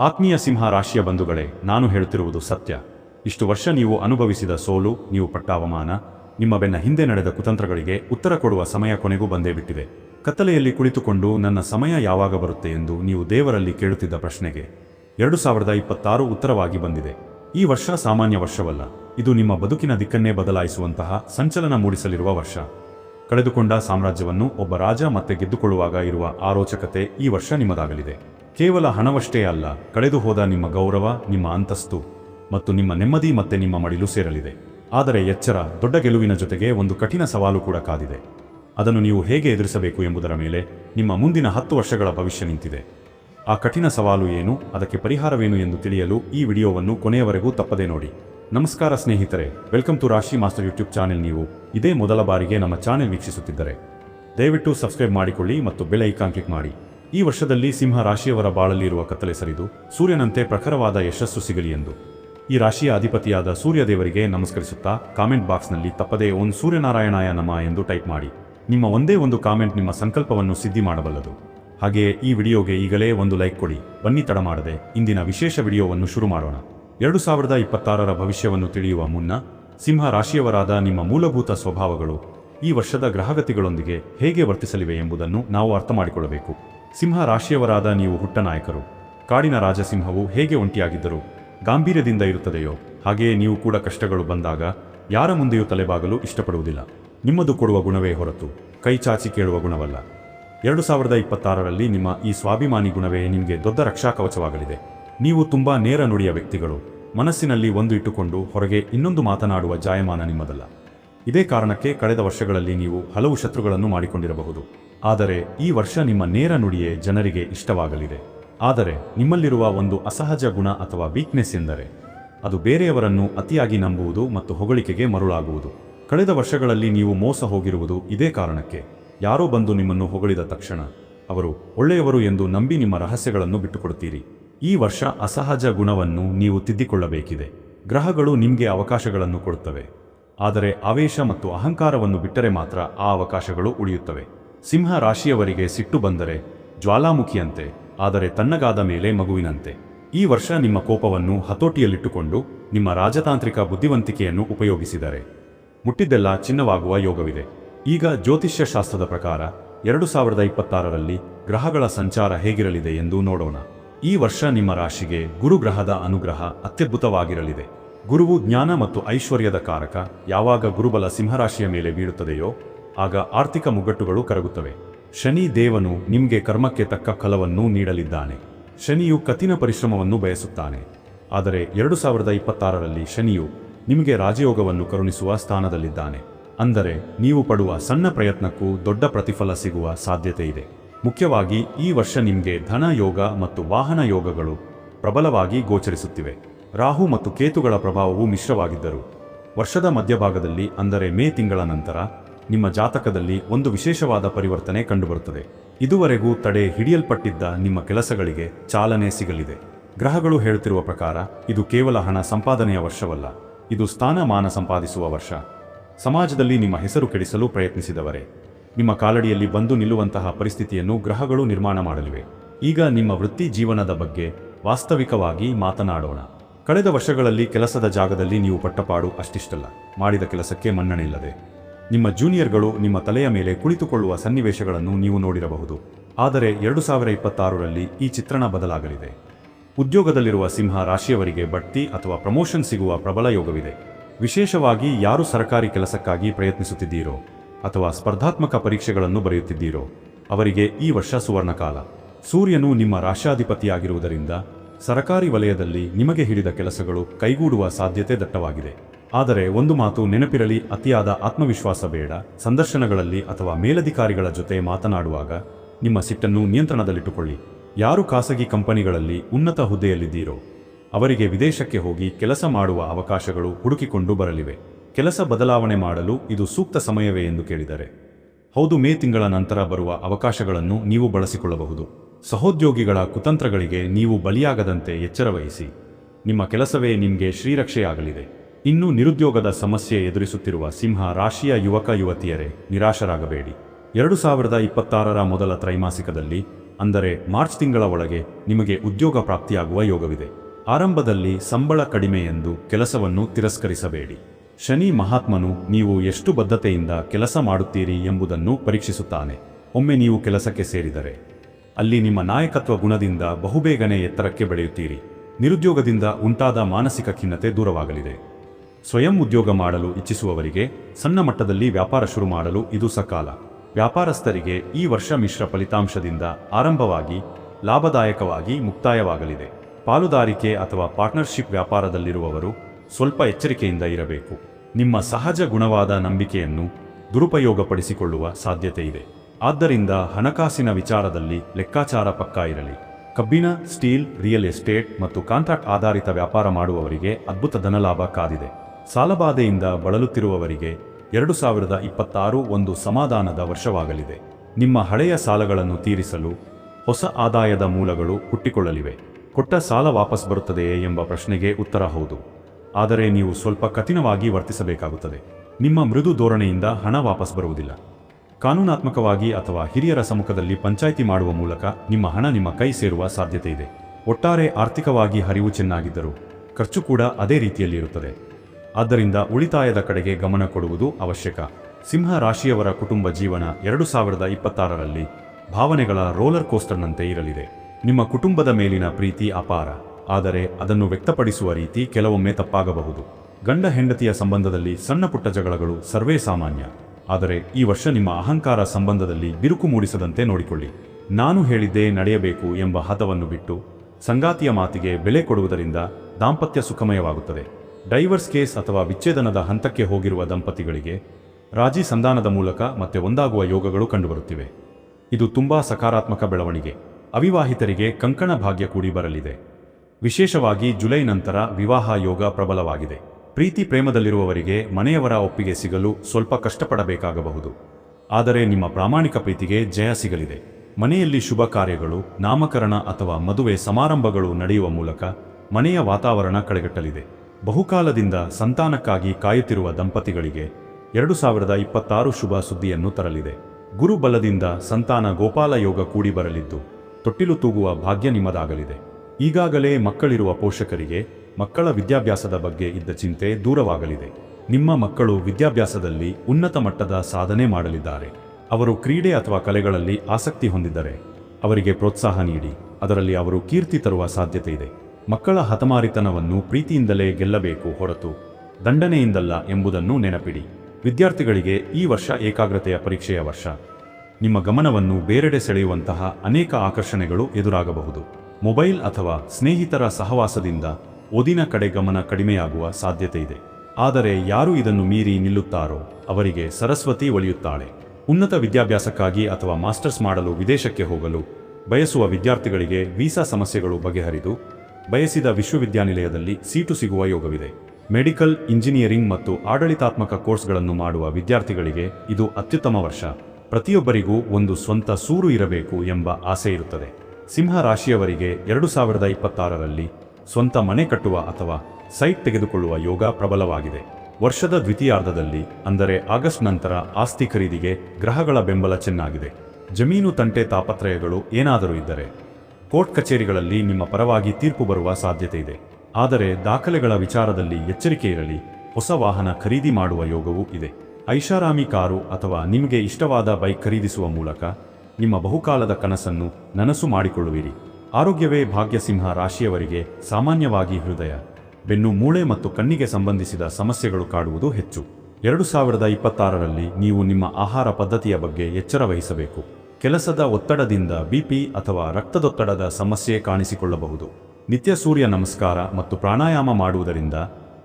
ಆತ್ಮೀಯ ಸಿಂಹ ರಾಶಿಯ ಬಂಧುಗಳೇ, ನಾನು ಹೇಳುತ್ತಿರುವುದು ಸತ್ಯ. ಇಷ್ಟು ವರ್ಷ ನೀವು ಅನುಭವಿಸಿದ ಸೋಲು, ನೀವು ಪಟ್ಟ ಅವಮಾನ, ನಿಮ್ಮ ಬೆನ್ನ ಹಿಂದೆ ನಡೆದ ಕುತಂತ್ರಗಳಿಗೆ ಉತ್ತರ ಕೊಡುವ ಸಮಯ ಕೊನೆಗೂ ಬಂದೇ ಬಿಟ್ಟಿದೆ. ಕತ್ತಲೆಯಲ್ಲಿ ಕುಳಿತುಕೊಂಡು ನನ್ನ ಸಮಯ ಯಾವಾಗ ಬರುತ್ತೆ ಎಂದು ನೀವು ದೇವರಲ್ಲಿ ಕೇಳುತ್ತಿದ್ದ ಪ್ರಶ್ನೆಗೆ ಎರಡು ಸಾವಿರದ ಇಪ್ಪತ್ತಾರು ಉತ್ತರವಾಗಿ ಬಂದಿದೆ. ಈ ವರ್ಷ ಸಾಮಾನ್ಯ ವರ್ಷವಲ್ಲ. ಇದು ನಿಮ್ಮ ಬದುಕಿನ ದಿಕ್ಕನ್ನೇ ಬದಲಾಯಿಸುವಂತಹ ಸಂಚಲನ ಮೂಡಿಸಲಿರುವ ವರ್ಷ. ಕಳೆದುಕೊಂಡ ಸಾಮ್ರಾಜ್ಯವನ್ನು ಒಬ್ಬ ರಾಜ ಮತ್ತೆ ಗೆದ್ದುಕೊಳ್ಳುವಾಗ ಇರುವ ಆರೋಚಕತೆ ಈ ವರ್ಷ ನಿಮ್ಮದಾಗಲಿದೆ. ಕೇವಲ ಹಣವಷ್ಟೇ ಅಲ್ಲ, ಕಳೆದು ಹೋದ ನಿಮ್ಮ ಗೌರವ, ನಿಮ್ಮ ಅಂತಸ್ತು ಮತ್ತು ನಿಮ್ಮ ನೆಮ್ಮದಿ ಮತ್ತೆ ನಿಮ್ಮ ಮಡಿಲು ಸೇರಲಿದೆ. ಆದರೆ ಎಚ್ಚರ, ದೊಡ್ಡ ಗೆಲುವಿನ ಜೊತೆಗೆ ಒಂದು ಕಠಿಣ ಸವಾಲು ಕೂಡ ಕಾದಿದೆ. ಅದನ್ನು ನೀವು ಹೇಗೆ ಎದುರಿಸಬೇಕು ಎಂಬುದರ ಮೇಲೆ ನಿಮ್ಮ ಮುಂದಿನ ಹತ್ತು ವರ್ಷಗಳ ಭವಿಷ್ಯ ನಿಂತಿದೆ. ಆ ಕಠಿಣ ಸವಾಲು ಏನು, ಅದಕ್ಕೆ ಪರಿಹಾರವೇನು ಎಂದು ತಿಳಿಯಲು ಈ ವಿಡಿಯೋವನ್ನು ಕೊನೆಯವರೆಗೂ ತಪ್ಪದೆ ನೋಡಿ. ನಮಸ್ಕಾರ ಸ್ನೇಹಿತರೆ, welcome to Rashi master YouTube channel ನೀವು. ಇದೇ ಮೊದಲ ಬಾರಿಗೆ ನಮ್ಮ ಚಾನೆಲ್ ವೀಕ್ಷಿಸುತ್ತಿದ್ದರೆ, ದಯವಿಟ್ಟು ಸಬ್ಸ್ಕ್ರೈಬ್ ಮಾಡಿಕೊಳ್ಳಿ ಮತ್ತು ಬೆಲ್ ಐಕಾನ್ ಕ್ಲಿಕ್ ಮಾಡಿ. ಈ ವರ್ಷದಲ್ಲಿ ಸಿಂಹ ರಾಶಿಯವರ ಬಾಳಲ್ಲಿರುವ ಕತ್ತಲೆ ಸರಿದು ಸೂರ್ಯನಂತೆ ಪ್ರಖರವಾದ ಯಶಸ್ಸು ಸಿಗಲಿ ಎಂದು. ಈ ರಾಶಿಯ ಅಧಿಪತಿಯಾದ ಸೂರ್ಯ ದೇವರಿಗೆ ನಮಸ್ಕರಿಸುತ್ತಾ ಕಾಮೆಂಟ್ ಬಾಕ್ಸ್ನಲ್ಲಿ ತಪ್ಪದೇ ಓಂ ಸೂರ್ಯನಾರಾಯಣಾಯ ನಮ ಎಂದು ಟೈಪ್ ಮಾಡಿ. ನಿಮ್ಮ ಒಂದೇ ಒಂದು ಕಾಮೆಂಟ್ ನಿಮ್ಮ ಸಂಕಲ್ಪವನ್ನು ಸಿದ್ಧಿ ಮಾಡಬಲ್ಲದು. ಹಾಗೆಯೇ ಈ ವಿಡಿಯೋಗೆ ಈಗಲೇ ಒಂದು ಲೈಕ್ ಕೊಡಿ. ಬನ್ನಿ ತಡ ಮಾಡದೆ ಇಂದಿನ ವಿಶೇಷ ವಿಡಿಯೋವನ್ನು ಶುರು ಮಾಡೋಣ. ಎರಡು ಸಾವಿರದ ಇಪ್ಪತ್ತಾರರ ಭವಿಷ್ಯವನ್ನು ತಿಳಿಯುವ ಮುನ್ನ ಸಿಂಹ ರಾಶಿಯವರಾದ ನಿಮ್ಮ ಮೂಲಭೂತ ಸ್ವಭಾವಗಳು ಈ ವರ್ಷದ ಗ್ರಹಗತಿಗಳೊಂದಿಗೆ ಹೇಗೆ ವರ್ತಿಸಲಿವೆ ಎಂಬುದನ್ನು ನಾವು ಅರ್ಥ ಮಾಡಿಕೊಳ್ಳಬೇಕು. ಸಿಂಹ ರಾಶಿಯವರಾದ ನೀವು ಹುಟ್ಟ ನಾಯಕರು. ಕಾಡಿನ ರಾಜಸಿಂಹವು ಹೇಗೆ ಒಂಟಿಯಾಗಿದ್ದರು ಗಾಂಭೀರ್ಯದಿಂದ ಇರುತ್ತದೆಯೋ ಹಾಗೆಯೇ ನೀವು ಕೂಡ ಕಷ್ಟಗಳು ಬಂದಾಗ ಯಾರ ಮುಂದೆಯೂ ತಲೆಬಾಗಲು ಇಷ್ಟಪಡುವುದಿಲ್ಲ. ನಿಮ್ಮದು ಕೊಡುವ ಗುಣವೇ ಹೊರತು ಕೈ ಚಾಚಿ ಕೇಳುವ ಗುಣವಲ್ಲ. ಎರಡು ಸಾವಿರದ ಇಪ್ಪತ್ತಾರರಲ್ಲಿ ನಿಮ್ಮ ಈ ಸ್ವಾಭಿಮಾನಿ ಗುಣವೇ ನಿಮಗೆ ದೊಡ್ಡ ರಕ್ಷಾ ಕವಚವಾಗಲಿದೆ ನೀವು ತುಂಬಾ ನೇರ ನುಡಿಯ ವ್ಯಕ್ತಿಗಳು. ಮನಸ್ಸಿನಲ್ಲಿ ಒಂದು ಇಟ್ಟುಕೊಂಡು ಹೊರಗೆ ಇನ್ನೊಂದು ಮಾತನಾಡುವ ಜಾಯಮಾನ ನಿಮ್ಮದಲ್ಲ. ಇದೇ ಕಾರಣಕ್ಕೆ ಕಳೆದ ವರ್ಷಗಳಲ್ಲಿ ನೀವು ಹಲವು ಶತ್ರುಗಳನ್ನು ಮಾಡಿಕೊಂಡಿರಬಹುದು. ಆದರೆ ಈ ವರ್ಷ ನಿಮ್ಮ ನೇರ ನುಡಿಯೇ ಜನರಿಗೆ ಇಷ್ಟವಾಗಲಿದೆ. ಆದರೆ ನಿಮ್ಮಲ್ಲಿರುವ ಒಂದು ಅಸಹಜ ಗುಣ ಅಥವಾ ವೀಕ್ನೆಸ್ ಎಂದರೆ ಅದು ಬೇರೆಯವರನ್ನು ಅತಿಯಾಗಿ ನಂಬುವುದು ಮತ್ತು ಹೊಗಳಿಕೆಗೆ ಮರುಳಾಗುವುದು. ಕಳೆದ ವರ್ಷಗಳಲ್ಲಿ ನೀವು ಮೋಸ ಹೋಗಿರುವುದು ಇದೇ ಕಾರಣಕ್ಕೆ. ಯಾರೋ ಬಂದು ನಿಮ್ಮನ್ನು ಹೊಗಳಿದ ತಕ್ಷಣ ಅವರು ಒಳ್ಳೆಯವರು ಎಂದು ನಂಬಿ ನಿಮ್ಮ ರಹಸ್ಯಗಳನ್ನು ಬಿಟ್ಟುಕೊಡುತ್ತೀರಿ. ಈ ವರ್ಷ ಅಸಹಜ ಗುಣವನ್ನು ನೀವು ತಿದ್ದಿಕೊಳ್ಳಬೇಕಿದೆ. ಗ್ರಹಗಳು ನಿಮಗೆ ಅವಕಾಶಗಳನ್ನು ಕೊಡುತ್ತವೆ. ಆದರೆ ಆವೇಶ ಮತ್ತು ಅಹಂಕಾರವನ್ನು ಬಿಟ್ಟರೆ ಮಾತ್ರ ಆ ಅವಕಾಶಗಳು ಉಳಿಯುತ್ತವೆ. ಸಿಂಹ ರಾಶಿಯವರಿಗೆ ಸಿಟ್ಟು ಬಂದರೆ ಜ್ವಾಲಾಮುಖಿಯಂತೆ, ಆದರೆ ತನ್ನಗಾದ ಮೇಲೆ ಮಗುವಿನಂತೆ. ಈ ವರ್ಷ ನಿಮ್ಮ ಕೋಪವನ್ನು ಹತೋಟಿಯಲ್ಲಿಟ್ಟುಕೊಂಡು ನಿಮ್ಮ ರಾಜತಾಂತ್ರಿಕ ಬುದ್ಧಿವಂತಿಕೆಯನ್ನು ಉಪಯೋಗಿಸಿದರೆ. ಮುಟ್ಟಿದ್ದೆಲ್ಲ ಚಿನ್ನವಾಗುವ ಯೋಗವಿದೆ. ಈಗ ಜ್ಯೋತಿಷ್ಯ ಶಾಸ್ತ್ರದ ಪ್ರಕಾರ ಎರಡು ಸಾವಿರದ ಇಪ್ಪತ್ತಾರರಲ್ಲಿ ಗ್ರಹಗಳ ಸಂಚಾರ ಹೇಗಿರಲಿದೆ ಎಂದು ನೋಡೋಣ. ಈ ವರ್ಷ ನಿಮ್ಮ ರಾಶಿಗೆ ಗುರುಗ್ರಹದ ಅನುಗ್ರಹ ಅತ್ಯದ್ಭುತವಾಗಿರಲಿದೆ. ಗುರುವು ಜ್ಞಾನ ಮತ್ತು ಐಶ್ವರ್ಯದ ಕಾರಕ ಯಾವಾಗ ಗುರುಬಲ ಸಿಂಹರಾಶಿಯ ಮೇಲೆ ಬೀಳುತ್ತದೆಯೋ ಆಗ ಆರ್ಥಿಕ ಮುಗ್ಗಟ್ಟುಗಳು ಕರಗುತ್ತವೆ. ಶನಿ ದೇವನು ನಿಮಗೆ ಕರ್ಮಕ್ಕೆ ತಕ್ಕ ಫಲವನ್ನು ನೀಡಲಿದ್ದಾನೆ. ಶನಿಯು ಕಠಿಣ ಪರಿಶ್ರಮವನ್ನು ಬಯಸುತ್ತಾನೆ. ಆದರೆ ಎರಡು ಸಾವಿರದ ಇಪ್ಪತ್ತಾರರಲ್ಲಿ ಶನಿಯು ನಿಮಗೆ ರಾಜಯೋಗವನ್ನು ಕರುಣಿಸುವ ಸ್ಥಾನದಲ್ಲಿದ್ದಾನೆ. ಅಂದರೆ ನೀವು ಪಡುವ ಸಣ್ಣ ಪ್ರಯತ್ನಕ್ಕೂ ದೊಡ್ಡ ಪ್ರತಿಫಲ ಸಿಗುವ ಸಾಧ್ಯತೆ ಇದೆ ಮುಖ್ಯವಾಗಿ ಈ ವರ್ಷ ನಿಮಗೆ ಧನ ಯೋಗ ಮತ್ತು ವಾಹನ ಯೋಗಗಳು ಪ್ರಬಲವಾಗಿ ಗೋಚರಿಸುತ್ತಿವೆ. ರಾಹು ಮತ್ತು ಕೇತುಗಳ ಪ್ರಭಾವವು ಮಿಶ್ರವಾಗಿದ್ದರು, ವರ್ಷದ ಮಧ್ಯಭಾಗದಲ್ಲಿ ಅಂದರೆ ಮೇ ತಿಂಗಳ ನಂತರ ನಿಮ್ಮ ಜಾತಕದಲ್ಲಿ ಒಂದು ವಿಶೇಷವಾದ ಪರಿವರ್ತನೆ ಕಂಡುಬರುತ್ತದೆ. ಇದುವರೆಗೂ ತಡೆ ಹಿಡಿಯಲ್ಪಟ್ಟಿದ್ದ ನಿಮ್ಮ ಕೆಲಸಗಳಿಗೆ ಚಾಲನೆ ಸಿಗಲಿದೆ. ಗ್ರಹಗಳು ಹೇಳುತ್ತಿರುವ ಪ್ರಕಾರ, ಇದು ಕೇವಲ ಹಣ ಸಂಪಾದನೆಯ ವರ್ಷವಲ್ಲ, ಇದು ಸ್ಥಾನಮಾನ ಸಂಪಾದಿಸುವ ವರ್ಷ. ಸಮಾಜದಲ್ಲಿ ನಿಮ್ಮ ಹೆಸರು ಕೆಡಿಸಲು ಪ್ರಯತ್ನಿಸಿದವರೇ. ನಿಮ್ಮ ಕಾಲಡಿಯಲ್ಲಿ ಬಂದು ನಿಲ್ಲುವಂತಹ ಪರಿಸ್ಥಿತಿಯನ್ನು ಗ್ರಹಗಳು ನಿರ್ಮಾಣ ಮಾಡಲಿವೆ. ಈಗ ನಿಮ್ಮ ವೃತ್ತಿ ಜೀವನದ ಬಗ್ಗೆ ವಾಸ್ತವಿಕವಾಗಿ ಮಾತನಾಡೋಣ. ಕಳೆದ ವರ್ಷಗಳಲ್ಲಿ ಕೆಲಸದ ಜಾಗದಲ್ಲಿ ನೀವು ಪಟ್ಟಪಾಡು ಅಷ್ಟಿಷ್ಟಲ್ಲ. ಮಾಡಿದ ಕೆಲಸಕ್ಕೆ ಮನ್ನಣೆ ಇಲ್ಲದೆ ನಿಮ್ಮ ಜೂನಿಯರ್ಗಳು ನಿಮ್ಮ ತಲೆಯ ಮೇಲೆ ಕುಳಿತುಕೊಳ್ಳುವ ಸನ್ನಿವೇಶಗಳನ್ನು ನೀವು ನೋಡಿರಬಹುದು. ಆದರೆ ಎರಡು ಸಾವಿರ ಇಪ್ಪತ್ತಾರರಲ್ಲಿ ಈ ಚಿತ್ರಣ ಬದಲಾಗಲಿದೆ. ಉದ್ಯೋಗದಲ್ಲಿರುವ ಸಿಂಹ ರಾಶಿಯವರಿಗೆ ಬಡ್ತಿ ಅಥವಾ ಪ್ರಮೋಷನ್ ಸಿಗುವ ಪ್ರಬಲ ಯೋಗವಿದೆ. ವಿಶೇಷವಾಗಿ ಯಾರು ಸರ್ಕಾರಿ ಕೆಲಸಕ್ಕಾಗಿ ಪ್ರಯತ್ನಿಸುತ್ತಿದ್ದೀರೋ ಅಥವಾ ಸ್ಪರ್ಧಾತ್ಮಕ ಪರೀಕ್ಷೆಗಳನ್ನು ಬರೆಯುತ್ತಿದ್ದೀರೋ ಅವರಿಗೆ ಈ ವರ್ಷ ಸುವರ್ಣಕಾಲ. ಸೂರ್ಯನು ನಿಮ್ಮ ರಾಶಾಧಿಪತಿಯಾಗಿರುವುದರಿಂದ ಸರಕಾರಿ ವಲಯದಲ್ಲಿ ನಿಮಗೆ ಹಿಡಿದ ಕೆಲಸಗಳು ಕೈಗೂಡುವ ಸಾಧ್ಯತೆ ದಟ್ಟವಾಗಿದೆ. ಆದರೆ ಒಂದು ಮಾತು ನೆನಪಿರಲಿ, ಅತಿಯಾದ ಆತ್ಮವಿಶ್ವಾಸ ಬೇಡ. ಸಂದರ್ಶನಗಳಲ್ಲಿ ಅಥವಾ ಮೇಲಧಿಕಾರಿಗಳ ಜೊತೆ ಮಾತನಾಡುವಾಗ ನಿಮ್ಮ ಸಿಟ್ಟನ್ನು ನಿಯಂತ್ರಣದಲ್ಲಿಟ್ಟುಕೊಳ್ಳಿ. ಯಾರು ಖಾಸಗಿ ಕಂಪನಿಗಳಲ್ಲಿ ಉನ್ನತ ಹುದ್ದೆಯಲ್ಲಿದ್ದೀರೋ, ಅವರಿಗೆ ವಿದೇಶಕ್ಕೆ ಹೋಗಿ ಕೆಲಸ ಮಾಡುವ ಅವಕಾಶಗಳು ಹುಡುಕಿಕೊಂಡು ಬರಲಿವೆ. ಕೆಲಸ ಬದಲಾವಣೆ ಮಾಡಲು ಇದು ಸೂಕ್ತ ಸಮಯವೇ ಎಂದು ಕೇಳಿದರೆ. ಹೌದು, ಮೇ ತಿಂಗಳ ನಂತರ ಬರುವ ಅವಕಾಶಗಳನ್ನು ನೀವು ಬಳಸಿಕೊಳ್ಳಬಹುದು. ಸಹೋದ್ಯೋಗಿಗಳ ಕುತಂತ್ರಗಳಿಗೆ ನೀವು ಬಲಿಯಾಗದಂತೆ ಎಚ್ಚರವಹಿಸಿ. ನಿಮ್ಮ ಕೆಲಸವೇ ನಿಮಗೆ ಶ್ರೀರಕ್ಷೆಯಾಗಲಿದೆ. ಇನ್ನು ನಿರುದ್ಯೋಗದ ಸಮಸ್ಯೆ ಎದುರಿಸುತ್ತಿರುವ ಸಿಂಹ ರಾಶಿಯ ಯುವಕ ಯುವತಿಯರೇ, ನಿರಾಶರಾಗಬೇಡಿ. ಎರಡು ಸಾವಿರದ ಇಪ್ಪತ್ತಾರರ ಮೊದಲ ತ್ರೈಮಾಸಿಕದಲ್ಲಿ, ಅಂದರೆ ಮಾರ್ಚ್ ತಿಂಗಳ ಒಳಗೆ, ನಿಮಗೆ ಉದ್ಯೋಗ ಪ್ರಾಪ್ತಿಯಾಗುವ ಯೋಗವಿದೆ. ಆರಂಭದಲ್ಲಿ ಸಂಬಳ ಕಡಿಮೆ ಎಂದು ಕೆಲಸವನ್ನು ತಿರಸ್ಕರಿಸಬೇಡಿ. ಶನಿ ಮಹಾತ್ಮನು ನೀವು ಎಷ್ಟು ಬದ್ಧತೆಯಿಂದ ಕೆಲಸ ಮಾಡುತ್ತೀರಿ ಎಂಬುದನ್ನು ಪರೀಕ್ಷಿಸುತ್ತಾನೆ. ಒಮ್ಮೆ ನೀವು ಕೆಲಸಕ್ಕೆ ಸೇರಿದರೆ, ಅಲ್ಲಿ ನಿಮ್ಮ ನಾಯಕತ್ವ ಗುಣದಿಂದ ಬಹುಬೇಗನೆ ಎತ್ತರಕ್ಕೆ ಬೆಳೆಯುತ್ತೀರಿ. ನಿರುದ್ಯೋಗದಿಂದ ಉಂಟಾದ ಮಾನಸಿಕ ಖಿನ್ನತೆ ದೂರವಾಗಲಿದೆ. ಸ್ವಯಂ ಉದ್ಯೋಗ ಮಾಡಲು ಇಚ್ಛಿಸುವವರಿಗೆ ಸಣ್ಣ ಮಟ್ಟದಲ್ಲಿ ವ್ಯಾಪಾರ ಶುರು ಮಾಡಲು ಇದು ಸಕಾಲ. ವ್ಯಾಪಾರಸ್ಥರಿಗೆ ಈ ವರ್ಷ ಮಿಶ್ರ ಫಲಿತಾಂಶದಿಂದ ಆರಂಭವಾಗಿ ಲಾಭದಾಯಕವಾಗಿ ಮುಕ್ತಾಯವಾಗಲಿದೆ. ಪಾಲುದಾರಿಕೆ ಅಥವಾ ಪಾರ್ಟ್ನರ್ಶಿಪ್ ವ್ಯಾಪಾರದಲ್ಲಿರುವವರು ಸ್ವಲ್ಪ ಎಚ್ಚರಿಕೆಯಿಂದ ಇರಬೇಕು. ನಿಮ್ಮ ಸಹಜ ಗುಣವಾದ ನಂಬಿಕೆಯನ್ನು ದುರುಪಯೋಗಪಡಿಸಿಕೊಳ್ಳುವ ಸಾಧ್ಯತೆ ಇದೆ. ಆದ್ದರಿಂದ ಹಣಕಾಸಿನ ವಿಚಾರದಲ್ಲಿ ಲೆಕ್ಕಾಚಾರ ಪಕ್ಕಾ ಇರಲಿ. ಕಬ್ಬಿಣ, ಸ್ಟೀಲ್, ರಿಯಲ್ ಎಸ್ಟೇಟ್ ಮತ್ತು ಕಾಂಟ್ರಾಕ್ಟ್ ಆಧಾರಿತ ವ್ಯಾಪಾರ ಮಾಡುವವರಿಗೆ ಅದ್ಭುತ ಧನಲಾಭ ಕಾದಿದೆ. ಸಾಲಬಾಧೆಯಿಂದ ಬಳಲುತ್ತಿರುವವರಿಗೆ ಎರಡು ಸಾವಿರದ ಇಪ್ಪತ್ತಾರು ಒಂದು ಸಮಾಧಾನದ ವರ್ಷವಾಗಲಿದೆ. ನಿಮ್ಮ ಹಳೆಯ ಸಾಲಗಳನ್ನು ತೀರಿಸಲು ಹೊಸ ಆದಾಯದ ಮೂಲಗಳು ಹುಟ್ಟಿಕೊಳ್ಳಲಿವೆ. ಕೊಟ್ಟ ಸಾಲ ವಾಪಸ್ ಬರುತ್ತದೆಯೇ ಎಂಬ ಪ್ರಶ್ನೆಗೆ ಉತ್ತರ ಹೌದು. ಆದರೆ ನೀವು ಸ್ವಲ್ಪ ಕಠಿಣವಾಗಿ ವರ್ತಿಸಬೇಕಾಗುತ್ತದೆ. ನಿಮ್ಮ ಮೃದು ಧೋರಣೆಯಿಂದ ಹಣ ವಾಪಸ್ ಬರುವುದಿಲ್ಲ. ಕಾನೂನಾತ್ಮಕವಾಗಿ ಅಥವಾ ಹಿರಿಯರ ಸಮ್ಮುಖದಲ್ಲಿ ಪಂಚಾಯಿತಿ ಮಾಡುವ ಮೂಲಕ ನಿಮ್ಮ ಹಣ ನಿಮ್ಮ ಕೈ ಸೇರುವ ಸಾಧ್ಯತೆ ಇದೆ. ಒಟ್ಟಾರೆ ಆರ್ಥಿಕವಾಗಿ ಹರಿವು ಚೆನ್ನಾಗಿದ್ದರೂ ಖರ್ಚು ಕೂಡ ಅದೇ ರೀತಿಯಲ್ಲಿ ಇರುತ್ತದೆ ಆದ್ದರಿಂದ ಉಳಿತಾಯದ ಕಡೆಗೆ ಗಮನ ಕೊಡುವುದು ಅವಶ್ಯಕ. ಸಿಂಹ ರಾಶಿಯವರ ಕುಟುಂಬ ಜೀವನ ಎರಡು ಸಾವಿರದ ಇಪ್ಪತ್ತಾರರಲ್ಲಿ ಭಾವನೆಗಳ ರೋಲರ್ ಕೋಸ್ಟರ್ನಂತೆ ಇರಲಿದೆ. ನಿಮ್ಮ ಕುಟುಂಬದ ಮೇಲಿನ ಪ್ರೀತಿ ಅಪಾರ. ಆದರೆ ಅದನ್ನು ವ್ಯಕ್ತಪಡಿಸುವ ರೀತಿ ಕೆಲವೊಮ್ಮೆ ತಪ್ಪಾಗಬಹುದು. ಗಂಡ ಹೆಂಡತಿಯ ಸಂಬಂಧದಲ್ಲಿ ಸಣ್ಣ ಪುಟ್ಟ ಜಗಳಗಳು ಸರ್ವೇ ಸಾಮಾನ್ಯ. ಆದರೆ ಈ ವರ್ಷ ನಿಮ್ಮ ಅಹಂಕಾರ ಸಂಬಂಧದಲ್ಲಿ ಬಿರುಕು ಮೂಡಿಸದಂತೆ ನೋಡಿಕೊಳ್ಳಿ. ನಾನು ಹೇಳಿದ್ದೇ ನಡೆಯಬೇಕು ಎಂಬ ಹತವನ್ನು ಬಿಟ್ಟು ಸಂಗಾತಿಯ ಮಾತಿಗೆ ಬೆಲೆ ಕೊಡುವುದರಿಂದ ದಾಂಪತ್ಯ ಸುಖಮಯವಾಗುತ್ತದೆ. ಡೈವರ್ಸ್ ಕೇಸ್ ಅಥವಾ ವಿಚ್ಛೇದನದ ಹಂತಕ್ಕೆ ಹೋಗಿರುವ ದಂಪತಿಗಳಿಗೆ ರಾಜಿ ಸಂಧಾನದ ಮೂಲಕ ಮತ್ತೆ ಒಂದಾಗುವ ಯೋಗಗಳು ಕಂಡುಬರುತ್ತಿವೆ. ಇದು ತುಂಬಾ ಸಕಾರಾತ್ಮಕ ಬೆಳವಣಿಗೆ. ಅವಿವಾಹಿತರಿಗೆ ಕಂಕಣ ಭಾಗ್ಯ ಕೂಡಿ ಬರಲಿದೆ. ವಿಶೇಷವಾಗಿ ಜುಲೈ ನಂತರ ವಿವಾಹ ಯೋಗ ಪ್ರಬಲವಾಗಿದೆ. ಪ್ರೀತಿ ಪ್ರೇಮದಲ್ಲಿರುವವರಿಗೆ ಮನೆಯವರ ಒಪ್ಪಿಗೆ ಸಿಗಲು ಸ್ವಲ್ಪ ಕಷ್ಟಪಡಬೇಕಾಗಬಹುದು. ಆದರೆ ನಿಮ್ಮ ಪ್ರಾಮಾಣಿಕ ಪ್ರೀತಿಗೆ ಜಯ ಸಿಗಲಿದೆ. ಮನೆಯಲ್ಲಿ ಶುಭ ಕಾರ್ಯಗಳು, ನಾಮಕರಣ ಅಥವಾ ಮದುವೆ ಸಮಾರಂಭಗಳು ನಡೆಯುವ ಮೂಲಕ ಮನೆಯ ವಾತಾವರಣ ಕಳೆಗಟ್ಟಲಿದೆ. ಬಹುಕಾಲದಿಂದ ಸಂತಾನಕ್ಕಾಗಿ ಕಾಯುತ್ತಿರುವ ದಂಪತಿಗಳಿಗೆ ಎರಡು ಸಾವಿರದ ಇಪ್ಪತ್ತಾರು ಶುಭ ಸುದ್ದಿಯನ್ನು ತರಲಿದೆ. ಗುರುಬಲದಿಂದ ಸಂತಾನ ಗೋಪಾಲ ಯೋಗ ಕೂಡಿ ಬರಲಿದ್ದು, ತೊಟ್ಟಿಲು ತೂಗುವ ಭಾಗ್ಯ ನಿಮ್ಮದಾಗಲಿದೆ. ಈಗಾಗಲೇ ಮಕ್ಕಳಿರುವ ಪೋಷಕರಿಗೆ ಮಕ್ಕಳ ವಿದ್ಯಾಭ್ಯಾಸದ ಬಗ್ಗೆ ಇದ್ದ ಚಿಂತೆ ದೂರವಾಗಲಿದೆ. ನಿಮ್ಮ ಮಕ್ಕಳು ವಿದ್ಯಾಭ್ಯಾಸದಲ್ಲಿ ಉನ್ನತ ಮಟ್ಟದ ಸಾಧನೆ ಮಾಡಲಿದ್ದಾರೆ. ಅವರು ಕ್ರೀಡೆ ಅಥವಾ ಕಲೆಗಳಲ್ಲಿ ಆಸಕ್ತಿ ಹೊಂದಿದ್ದರೆ ಅವರಿಗೆ ಪ್ರೋತ್ಸಾಹ ನೀಡಿ, ಅದರಲ್ಲಿ ಅವರು ಕೀರ್ತಿ ತರುವ ಸಾಧ್ಯತೆ ಇದೆ. ಮಕ್ಕಳ ಹತಮಾರಿತನವನ್ನು ಪ್ರೀತಿಯಿಂದಲೇ ಗೆಲ್ಲಬೇಕು ಹೊರತು ದಂಡನೆಯಿಂದಲ್ಲ ಎಂಬುದನ್ನು ನೆನಪಿಡಿ. ವಿದ್ಯಾರ್ಥಿಗಳಿಗೆ ಈ ವರ್ಷ ಏಕಾಗ್ರತೆಯ ಪರೀಕ್ಷೆಯ ವರ್ಷ. ನಿಮ್ಮ ಗಮನವನ್ನು ಬೇರೆಡೆ ಸೆಳೆಯುವಂತಹ ಅನೇಕ ಆಕರ್ಷಣೆಗಳು ಎದುರಾಗಬಹುದು. ಮೊಬೈಲ್ ಅಥವಾ ಸ್ನೇಹಿತರ ಸಹವಾಸದಿಂದ ಓದಿನ ಕಡೆ ಗಮನ ಕಡಿಮೆಯಾಗುವ ಸಾಧ್ಯತೆ ಇದೆ. ಆದರೆ ಯಾರು ಇದನ್ನು ಮೀರಿ ನಿಲ್ಲುತ್ತಾರೋ ಅವರಿಗೆ ಸರಸ್ವತಿ ಒಲಿಯುತ್ತಾಳೆ. ಉನ್ನತ ವಿದ್ಯಾಭ್ಯಾಸಕ್ಕಾಗಿ ಅಥವಾ ಮಾಸ್ಟರ್ಸ್ ಮಾಡಲು ವಿದೇಶಕ್ಕೆ ಹೋಗಲು ಬಯಸುವ ವಿದ್ಯಾರ್ಥಿಗಳಿಗೆ ವೀಸಾ ಸಮಸ್ಯೆಗಳು ಬಗೆಹರಿದು ಬಯಸಿದ ವಿಶ್ವವಿದ್ಯಾನಿಲಯದಲ್ಲಿ ಸೀಟು ಸಿಗುವ ಯೋಗವಿದೆ. ಮೆಡಿಕಲ್, ಇಂಜಿನಿಯರಿಂಗ್ ಮತ್ತು ಆಡಳಿತಾತ್ಮಕ ಕೋರ್ಸ್ಗಳನ್ನು ಮಾಡುವ ವಿದ್ಯಾರ್ಥಿಗಳಿಗೆ ಇದು ಅತ್ಯುತ್ತಮ ವರ್ಷ. ಪ್ರತಿಯೊಬ್ಬರಿಗೂ ಒಂದು ಸ್ವಂತ ಸೂರು ಇರಬೇಕು ಎಂಬ ಆಸೆ ಇರುತ್ತದೆ. ಸಿಂಹ ರಾಶಿಯವರಿಗೆ ಎರಡು ಸಾವಿರದ ಇಪ್ಪತ್ತಾರರಲ್ಲಿ ಸ್ವಂತ ಮನೆ ಕಟ್ಟುವ ಅಥವಾ ಸೈಟ್ ತೆಗೆದುಕೊಳ್ಳುವ ಯೋಗ ಪ್ರಬಲವಾಗಿದೆ. ವರ್ಷದ ದ್ವಿತೀಯಾರ್ಧದಲ್ಲಿ, ಅಂದರೆ ಆಗಸ್ಟ್ ನಂತರ ಆಸ್ತಿ ಖರೀದಿಗೆ ಗ್ರಹಗಳ ಬೆಂಬಲ ಚೆನ್ನಾಗಿದೆ. ಜಮೀನು ತಂಟೆ ತಾಪತ್ರಯಗಳು ಏನಾದರೂ ಇದ್ದರೆ ಕೋರ್ಟ್ ಕಚೇರಿಗಳಲ್ಲಿ ನಿಮ್ಮ ಪರವಾಗಿ ತೀರ್ಪು ಬರುವ ಸಾಧ್ಯತೆ ಇದೆ. ಆದರೆ ದಾಖಲೆಗಳ ವಿಚಾರದಲ್ಲಿ ಎಚ್ಚರಿಕೆ ಇರಲಿ. ಹೊಸ ವಾಹನ ಖರೀದಿ ಮಾಡುವ ಯೋಗವೂ ಇದೆ. ಐಷಾರಾಮಿ ಕಾರು ಅಥವಾ ನಿಮಗೆ ಇಷ್ಟವಾದ ಬೈಕ್ ಖರೀದಿಸುವ ಮೂಲಕ ನಿಮ್ಮ ಬಹುಕಾಲದ ಕನಸನ್ನು ನನಸು ಮಾಡಿಕೊಳ್ಳುವಿರಿ. ಆರೋಗ್ಯವೇ ಭಾಗ್ಯಸಿಂಹ ರಾಶಿಯವರಿಗೆ ಸಾಮಾನ್ಯವಾಗಿ ಹೃದಯ. ಬೆನ್ನು ಮೂಳೆ ಮತ್ತು ಕಣ್ಣಿಗೆ ಸಂಬಂಧಿಸಿದ ಸಮಸ್ಯೆಗಳು ಕಾಡುವುದು ಹೆಚ್ಚು. ಎರಡು ಸಾವಿರದ ಇಪ್ಪತ್ತಾರರಲ್ಲಿ ನೀವು ನಿಮ್ಮ ಆಹಾರ ಪದ್ಧತಿಯ ಬಗ್ಗೆ ಎಚ್ಚರ ವಹಿಸಬೇಕು. ಕೆಲಸದ ಒತ್ತಡದಿಂದ ಬಿಪಿ ಅಥವಾ ರಕ್ತದೊತ್ತಡದ ಸಮಸ್ಯೆ ಕಾಣಿಸಿಕೊಳ್ಳಬಹುದು. ನಿತ್ಯ ಸೂರ್ಯ ನಮಸ್ಕಾರ ಮತ್ತು ಪ್ರಾಣಾಯಾಮ ಮಾಡುವುದರಿಂದ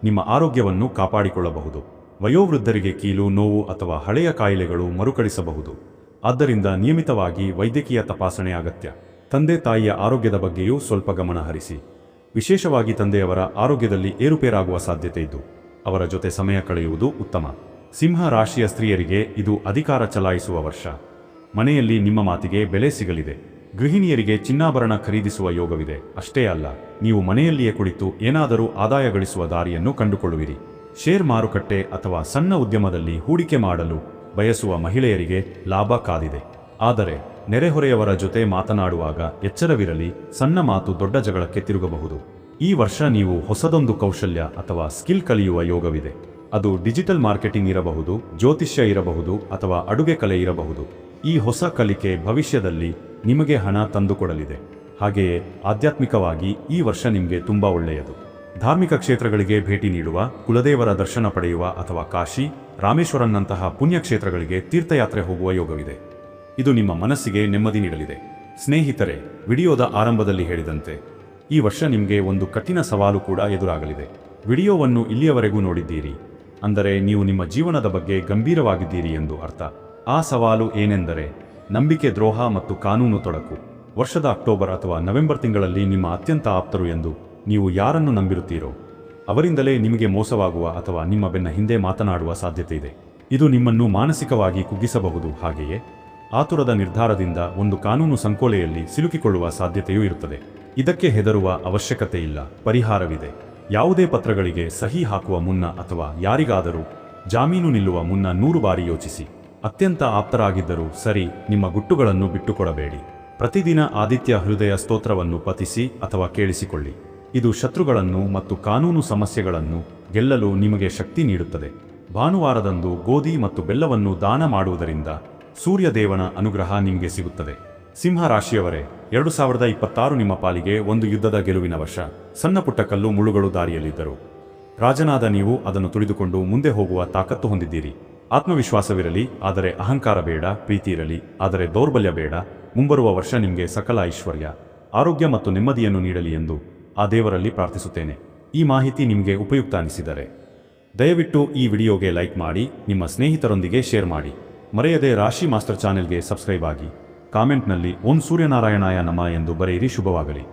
ನಿಮ್ಮ ಆರೋಗ್ಯವನ್ನು ಕಾಪಾಡಿಕೊಳ್ಳಬಹುದು. ವಯೋವೃದ್ಧರಿಗೆ ಕೀಲು, ನೋವು ಅಥವಾ ಹಳೆಯ ಕಾಯಿಲೆಗಳು ಮರುಕಳಿಸಬಹುದು. ಆದ್ದರಿಂದ ನಿಯಮಿತವಾಗಿ ವೈದ್ಯಕೀಯ ತಪಾಸಣೆ ಅಗತ್ಯ. ತಂದೆ ತಾಯಿಯ ಆರೋಗ್ಯದ ಬಗ್ಗೆಯೂ ಸ್ವಲ್ಪ ಗಮನ ಹರಿಸಿ. ವಿಶೇಷವಾಗಿ ತಂದೆಯವರ ಆರೋಗ್ಯದಲ್ಲಿ ಏರುಪೇರಾಗುವ ಸಾಧ್ಯತೆ ಇದ್ದು ಅವರ ಜೊತೆ ಸಮಯ ಕಳೆಯುವುದು ಉತ್ತಮ. ಸಿಂಹ ರಾಶಿಯ ಸ್ತ್ರೀಯರಿಗೆ ಇದು ಅಧಿಕಾರ ಚಲಾಯಿಸುವ ವರ್ಷ. ಮನೆಯಲ್ಲಿ ನಿಮ್ಮ ಮಾತಿಗೆ ಬೆಲೆ ಸಿಗಲಿದೆ. ಗೃಹಿಣಿಯರಿಗೆ ಚಿನ್ನಾಭರಣ ಖರೀದಿಸುವ ಯೋಗವಿದೆ. ಅಷ್ಟೇ ಅಲ್ಲ, ನೀವು ಮನೆಯಲ್ಲಿಯೇ ಕುಳಿತು ಏನಾದರೂ ಆದಾಯ ಗಳಿಸುವ ದಾರಿಯನ್ನು ಕಂಡುಕೊಳ್ಳುವಿರಿ. ಶೇರ್ ಮಾರುಕಟ್ಟೆ ಅಥವಾ ಸಣ್ಣ ಉದ್ಯಮದಲ್ಲಿ ಹೂಡಿಕೆ ಮಾಡಲು ಬಯಸುವ ಮಹಿಳೆಯರಿಗೆ ಲಾಭ ಕಾದಿದೆ. ಆದರೆ, ನೆರೆಹೊರೆಯವರ ಜೊತೆ ಮಾತನಾಡುವಾಗ ಎಚ್ಚರವಿರಲಿ, ಸಣ್ಣ ಮಾತು ದೊಡ್ಡ ಜಗಳಕ್ಕೆ ತಿರುಗಬಹುದು. ಈ ವರ್ಷ ನೀವು ಹೊಸದೊಂದು ಕೌಶಲ್ಯ ಅಥವಾ ಸ್ಕಿಲ್ ಕಲಿಯುವ ಯೋಗವಿದೆ. ಅದು ಡಿಜಿಟಲ್ ಮಾರ್ಕೆಟಿಂಗ್ ಇರಬಹುದು, ಜ್ಯೋತಿಷ್ಯ ಇರಬಹುದು ಅಥವಾ ಅಡುಗೆ ಕಲೆ ಇರಬಹುದು. ಈ ಹೊಸ ಕಲಿಕೆ ಭವಿಷ್ಯದಲ್ಲಿ ನಿಮಗೆ ಹಣ ತಂದುಕೊಡಲಿದೆ. ಹಾಗೆಯೇ ಆಧ್ಯಾತ್ಮಿಕವಾಗಿ ಈ ವರ್ಷ ನಿಮಗೆ ತುಂಬಾ ಒಳ್ಳೆಯದು. ಧಾರ್ಮಿಕ ಕ್ಷೇತ್ರಗಳಿಗೆ ಭೇಟಿ ನೀಡುವ, ಕುಲದೇವರ ದರ್ಶನ ಪಡೆಯುವ ಅಥವಾ ಕಾಶಿ, ರಾಮೇಶ್ವರನ್ನಂತಹ ಪುಣ್ಯಕ್ಷೇತ್ರಗಳಿಗೆ ತೀರ್ಥಯಾತ್ರೆ ಹೋಗುವ ಯೋಗವಿದೆ. ಇದು ನಿಮ್ಮ ಮನಸ್ಸಿಗೆ ನೆಮ್ಮದಿ ನೀಡಲಿದೆ. ಸ್ನೇಹಿತರೆ, ವಿಡಿಯೋದ ಆರಂಭದಲ್ಲಿ ಹೇಳಿದಂತೆ, ಈ ವರ್ಷ ನಿಮಗೆ ಒಂದು ಕಠಿಣ ಸವಾಲು ಕೂಡ ಎದುರಾಗಲಿದೆ. ವಿಡಿಯೋವನ್ನು ಇಲ್ಲಿಯವರೆಗೂ ನೋಡಿದ್ದೀರಿ. ಅಂದರೆ ನೀವು ನಿಮ್ಮ ಜೀವನದ ಬಗ್ಗೆ ಗಂಭೀರವಾಗಿದ್ದೀರಿ ಎಂದು ಅರ್ಥ. ಆ ಸವಾಲು ಏನೆಂದರೆ ನಂಬಿಕೆ ದ್ರೋಹ ಮತ್ತು ಕಾನೂನು ತೊಡಕು. ವರ್ಷದ ಅಕ್ಟೋಬರ್ ಅಥವಾ ನವೆಂಬರ್ ತಿಂಗಳಲ್ಲಿ ನಿಮ್ಮ ಅತ್ಯಂತ ಆಪ್ತರು ಎಂದು ನೀವು ಯಾರನ್ನು ನಂಬಿರುತ್ತೀರೋ, ಅವರಿಂದಲೇ ನಿಮಗೆ ಮೋಸವಾಗುವ ಅಥವಾ ನಿಮ್ಮ ಬೆನ್ನ ಹಿಂದೆ ಮಾತನಾಡುವ ಸಾಧ್ಯತೆ ಇದೆ. ಇದು ನಿಮ್ಮನ್ನು ಮಾನಸಿಕವಾಗಿ ಕುಗ್ಗಿಸಬಹುದು. ಹಾಗೆಯೇ ಆತುರದ ನಿರ್ಧಾರದಿಂದ ಒಂದು ಕಾನೂನು ಸಂಕೋಲೆಯಲ್ಲಿ ಸಿಲುಕಿಕೊಳ್ಳುವ ಸಾಧ್ಯತೆಯೂ ಇರುತ್ತದೆ. ಇದಕ್ಕೆ ಹೆದರುವ ಅವಶ್ಯಕತೆ ಇಲ್ಲ. ಪರಿಹಾರವಿದೆ. ಯಾವುದೇ ಪತ್ರಗಳಿಗೆ ಸಹಿ ಹಾಕುವ ಮುನ್ನ ಅಥವಾ ಯಾರಿಗಾದರೂ ಜಾಮೀನು ನಿಲ್ಲುವ ಮುನ್ನ ನೂರು ಬಾರಿ ಯೋಚಿಸಿ. ಅತ್ಯಂತ ಆಪ್ತರಾಗಿದ್ದರೂ ಸರಿ, ನಿಮ್ಮ ಗುಟ್ಟುಗಳನ್ನು ಬಿಟ್ಟುಕೊಡಬೇಡಿ. ಪ್ರತಿದಿನ ಆದಿತ್ಯ ಹೃದಯ ಸ್ತೋತ್ರವನ್ನು ಪತಿಸಿ ಅಥವಾ ಕೇಳಿಸಿಕೊಳ್ಳಿ. ಇದು ಶತ್ರುಗಳನ್ನು ಮತ್ತು ಕಾನೂನು ಸಮಸ್ಯೆಗಳನ್ನು ಗೆಲ್ಲಲು ನಿಮಗೆ ಶಕ್ತಿ ನೀಡುತ್ತದೆ. ಭಾನುವಾರದಂದು ಗೋಧಿ ಮತ್ತು ಬೆಲ್ಲವನ್ನು ದಾನ ಮಾಡುವುದರಿಂದ ಸೂರ್ಯದೇವನ ಅನುಗ್ರಹ ನಿಮಗೆ ಸಿಗುತ್ತದೆ. ಸಿಂಹ ರಾಶಿಯವರೇ ಎರಡು ಸಾವಿರದ ಇಪ್ಪತ್ತಾರು ನಿಮ್ಮ ಪಾಲಿಗೆ ಒಂದು ಯುದ್ಧದ ಗೆಲುವಿನ ವರ್ಷ ಸಣ್ಣಪುಟ್ಟ ಕಲ್ಲು ಮುಳುಗಳು ದಾರಿಯಲ್ಲಿದ್ದರು. ರಾಜನಾದ ನೀವು ಅದನ್ನು ತುಳಿದುಕೊಂಡು ಮುಂದೆ ಹೋಗುವ ತಾಕತ್ತು ಹೊಂದಿದ್ದೀರಿ. ಆತ್ಮವಿಶ್ವಾಸವಿರಲಿ, ಆದರೆ ಅಹಂಕಾರ ಬೇಡ, ಪ್ರೀತಿ ಇರಲಿ, ಆದರೆ ದೌರ್ಬಲ್ಯ ಬೇಡ. ಮುಂಬರುವ ವರ್ಷ ನಿಮಗೆ ಸಕಲ ಐಶ್ವರ್ಯ, ಆರೋಗ್ಯ ಮತ್ತು ನೆಮ್ಮದಿಯನ್ನು ನೀಡಲಿ ಎಂದು ಆ ದೇವರಲ್ಲಿ ಪ್ರಾರ್ಥಿಸುತ್ತೇನೆ. ಈ ಮಾಹಿತಿ ನಿಮಗೆ ಉಪಯುಕ್ತ ಅನಿಸಿದರೆ, ದಯವಿಟ್ಟು ಈ ವಿಡಿಯೋಗೆ ಲೈಕ್ ಮಾಡಿ, ನಿಮ್ಮ ಸ್ನೇಹಿತರೊಂದಿಗೆ ಶೇರ್ ಮಾಡಿ. ಮರೆಯದೆ ರಾಶಿ ಮಾಸ್ಟರ್ ಚಾನೆಲ್ಗೆ ಸಬ್ಸ್ಕ್ರೈಬ್ ಆಗಿ, ಕಾಮೆಂಟ್ನಲ್ಲಿ ಓಂ ಸೂರ್ಯನಾರಾಯಣಾಯ ನಮ ಎಂದು ಬರೆಯಿರಿ, ಶುಭವಾಗಲಿ.